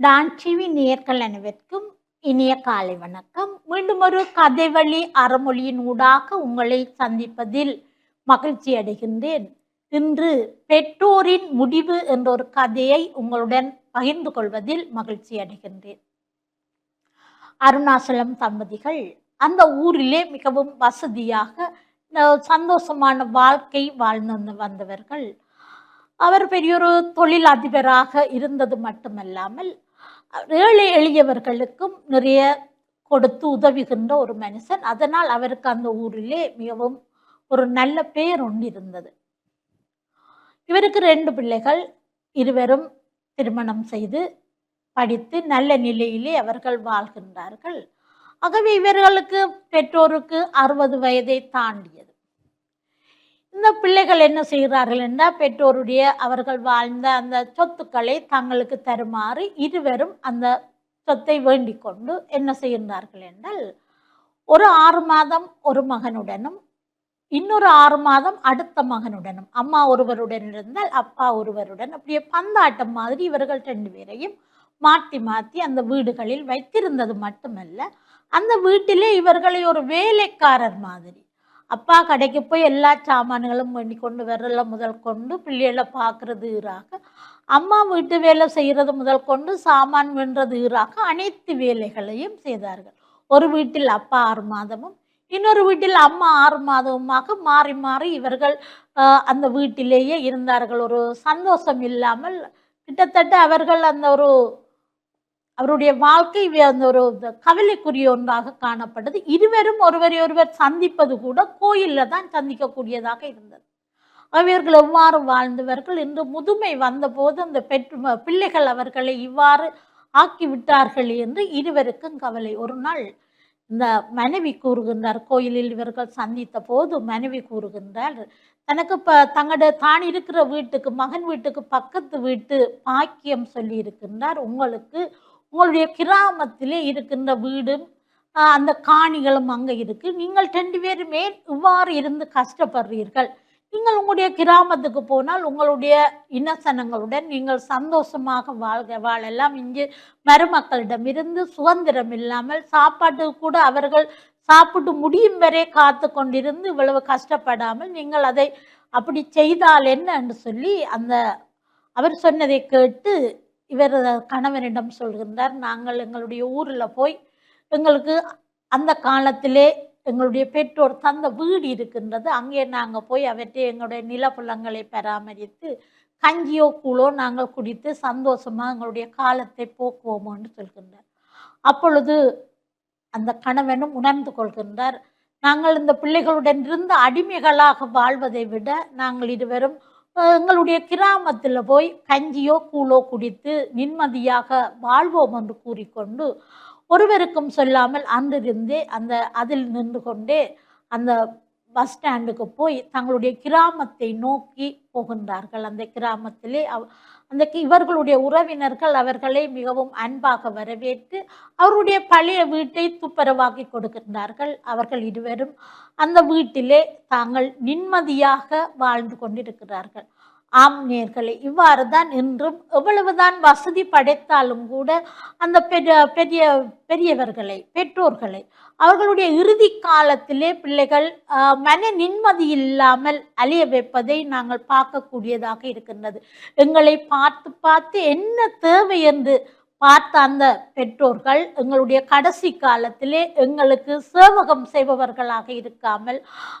Don TV நேர்கள் அனைவருக்கும் இனிய காலை வணக்கம். மீண்டும் ஒரு கதை வழி அறமொழியின் ஊடாக உங்களை சந்திப்பதில் மகிழ்ச்சி அடைகின்றேன். இன்று பெற்றோரின் முடிவு என்ற ஒரு கதையை உங்களுடன் பகிர்ந்து கொள்வதில் மகிழ்ச்சி அடைகின்றேன். அருணாச்சலம் தம்பதிகள் அந்த ஊரிலே மிகவும் வசதியாக சந்தோஷமான வாழ்க்கை வாழ்ந்து வந்தவர்கள். அவர் பெரியொரு தொழில் அதிபராக இருந்தது மட்டுமல்லாமல் ஏழை எளியவர்களுக்கும் நிறைய கொடுத்து உதவுகின்ற ஒரு மனுஷன். அதனால் அவருக்கு அந்த ஊரிலே மிகவும் ஒரு நல்ல பெயர் ஒன்று இருந்தது. இவருக்கு ரெண்டு பிள்ளைகள் இருவரும் திருமணம் செய்து படித்து நல்ல நிலையிலே அவர்கள் வாழ்கின்றார்கள். ஆகவே இவர்களுக்கு பெற்றோருக்கு அறுபது வயதை தாண்டியது. பிள்ளைகள் என்ன செய்கிறார்கள் என்றால் பெற்றோருடைய அவர்கள் வாழ்ந்த அந்த சொத்துக்களை தங்களுக்கு தருமாறு இருவரும் அந்த சொத்தை வேண்டிக் கொண்டு என்ன செய்கிறார்கள் என்றால் ஒரு ஆறு மாதம் ஒரு மகனுடனும் இன்னொரு ஆறு மாதம் அடுத்த மகனுடனும் அம்மா ஒருவருடன் இருந்தால் அப்பா ஒருவருடன் அப்படியே பந்தாட்டம் மாதிரி இவர்கள் ரெண்டு பேரையும் மாற்றி மாற்றி அந்த வீடுகளில் வைத்திருந்தது மட்டுமல்ல அந்த வீட்டிலே இவர்களை ஒரு வேலைக்காரர் மாதிரி அப்பா கடைக்கு போய் எல்லா சாமான்களும் பண்ணி கொண்டு வரல முதல் கொண்டு பிள்ளைகளை பார்க்குறது ஈராக. அம்மா வீட்டு வேலை செய்கிறது முதல் கொண்டு சாமான் வென்றது ஈராக. அனைத்து வேலைகளையும் செய்தார்கள். ஒரு வீட்டில் அப்பா ஆறு மாதமும் இன்னொரு வீட்டில் அம்மா ஆறு மாதமுமாக மாறி மாறி இவர்கள் அந்த வீட்டிலேயே இருந்தார்கள். ஒரு சந்தோஷம் இல்லாமல் கிட்டத்தட்ட அவர்கள் அந்த ஒரு அவருடைய வாழ்க்கை அந்த ஒரு கவலைக்குரிய ஒன்றாக காணப்பட்டது. இருவரும் ஒருவரை ஒருவர் சந்திப்பது கூட கோயிலில் தான் சந்திக்கக்கூடியதாக இருந்தது. அவர்கள் எவ்வாறு வாழ்ந்தவர்கள் இன்று முதுமை வந்தபோது அந்த பெற்று பிள்ளைகள் அவர்களை இவ்வாறு ஆக்கி விட்டார்கள் என்று இருவருக்கும் கவலை. ஒரு நாள் இந்த மனைவி கூறுகின்றார் கோயிலில் இவர்கள் சந்தித்த போது மனைவி கூறுகின்றார் தனக்கு ப தங்களோட தான் இருக்கிற வீட்டுக்கு மகன் வீட்டுக்கு பக்கத்து வீட்டு பாக்கியம் சொல்லி இருக்கின்றார் உங்களுக்கு உங்களுடைய கிராமத்திலே இருக்கின்ற வீடும் அந்த காணிகளும் அங்கே இருக்குது நீங்கள் ரெண்டு பேருமே இவ்வாறு இருந்து கஷ்டப்படுறீர்கள். நீங்கள் உங்களுடைய கிராமத்துக்கு போனால் உங்களுடைய இனசனங்களுடன் நீங்கள் சந்தோஷமாக வாழ்க வாழலாம். இங்கு மருமக்களிடமிருந்து சுதந்திரம் இல்லாமல் சாப்பாட்டு கூட அவர்கள் சாப்பிட்டு முடியும் வரை காத்து கொண்டிருந்து இவ்வளவு கஷ்டப்படாமல் நீங்கள் அதை அப்படி செய்தால் என்ன என்று சொல்லி அந்த அவர் சொன்னதை கேட்டு இவர் கணவனிடம் சொல்கின்றார் நாங்கள் எங்களுடைய ஊரில் போய் எங்களுக்கு அந்த காலத்திலே எங்களுடைய பெற்றோர் தந்த வீடு இருக்கின்றது. அங்கே நாங்கள் போய் அவற்றை எங்களுடைய நிலப்புலங்களை பராமரித்து கஞ்சியோ கூழோ நாங்கள் குடித்து சந்தோஷமாக எங்களுடைய காலத்தை போக்குவோமோன்னு சொல்கின்றார். அப்பொழுது அந்த கணவனும் உணர்ந்து கொள்கின்றார் நாங்கள் இந்த பிள்ளைகளுடன் இருந்து அடிமைகளாக வாழ்வதை விட நாங்கள் இருவரும் எங்களுடைய கிராமத்தில் போய் கஞ்சியோ கூழோ குடித்து நிம்மதியாக வாழ்வோம் என்று கூறிக்கொண்டு ஒருவருக்கும் சொல்லாமல் அன்றிருந்தே அந்த அதில் நின்று கொண்டே அந்த பஸ் ஸ்டாண்டுக்கு போய் தங்களுடைய கிராமத்தை நோக்கி போகின்றார்கள் அந்த கிராமத்திலே அவ் அந்த கி- இவர்களுடைய உறவினர்கள் அவர்களை மிகவும் அன்பாக வரவேற்று அவருடைய பழைய வீட்டை துப்புரவாக்கி கொடுக்கின்றார்கள். அவர்கள் இருவரும் அந்த வீட்டிலே தாங்கள் நிம்மதியாக வாழ்ந்து கொண்டிருக்கிறார்கள். ஆம் நேர்களே இவ்வாறு தான் இன்றும் எவ்வளவுதான் வசதி படைத்தாலும் கூட அந்த பெரிய பெரிய பெரியவர்களை பெற்றோர்களை அவர்களுடைய இறுதி காலத்திலே பிள்ளைகள் மன நிம்மதி இல்லாமல் அழிய வைப்பதை நாங்கள் பார்க்கக்கூடியதாக இருக்கின்றது. எங்களை பார்த்து பார்த்து என்ன தேவை என்று பார்த்த அந்த பெற்றோர்கள் எங்களுடைய கடைசி காலத்திலே எங்களுக்கு சேவகம் செய்பவர்களாக இருக்காமல்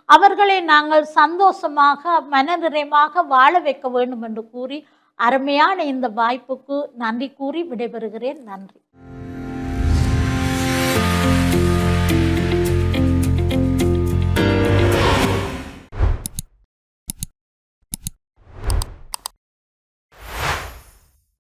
அவர்களை நாங்கள் சந்தோஷமாக மனநிறைமாக வாழ வைக்க வேண்டும் என்று கூறி அருமையான இந்த வாய்ப்புக்கு நன்றி கூறி விடைபெறுகிறேன். நன்றி.